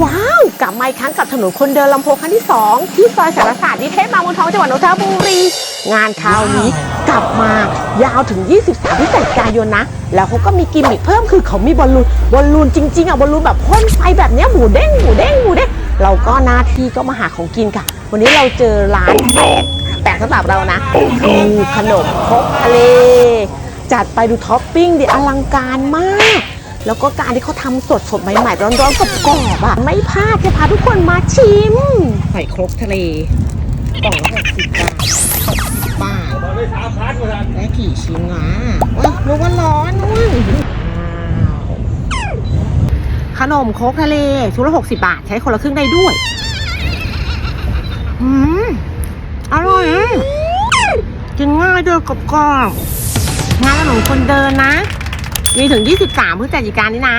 ว้าว กลับมาอีกครั้งกับถนนคนเดินลำโพงครั้งที่ 2 ที่ซอยสารศาสตร์นิเทศบางบัวทองจังหวัดนนทบุรี งานคราวนี้กลับมายาวถึง 23พฤศจิกายนนะ แล้วเขาก็มีกิมมิคเพิ่มคือเขามีบอลลูนบอลลูนจริงๆอะบอลลูนแบบพ่นไฟแบบเนี้ยหมูเด้งหมูเด้งหมูเด้งเราก็หน้าที่ก็มาหาของกินค่ะ วันนี้เราเจอร้านแปลกแปลกสำหรับเรานะคือขนมครกทะเล จัดไปดูท็อปปิ้งดิอลังการมาก แล้วก็การที่เขาทำสดสดใหม่ๆร้อนๆกับกรอบอะ ไม่พลาดจะพาทุกคนมาชิมหอยครกทะเลกล่องละหกสิบบาทหกสิบบาทได้กี่ชิ้นวะว้าวรู้ว่าร้อนนู่นขนมครกทะเลชุดละหกสิบาท ใช้คนละครึ่งได้ด้วย อืม อร่อยกินง่ายด้วยกรอบๆงานขนมคนเดินนะ มีถึง 23พฤศจิกายนนี้นะ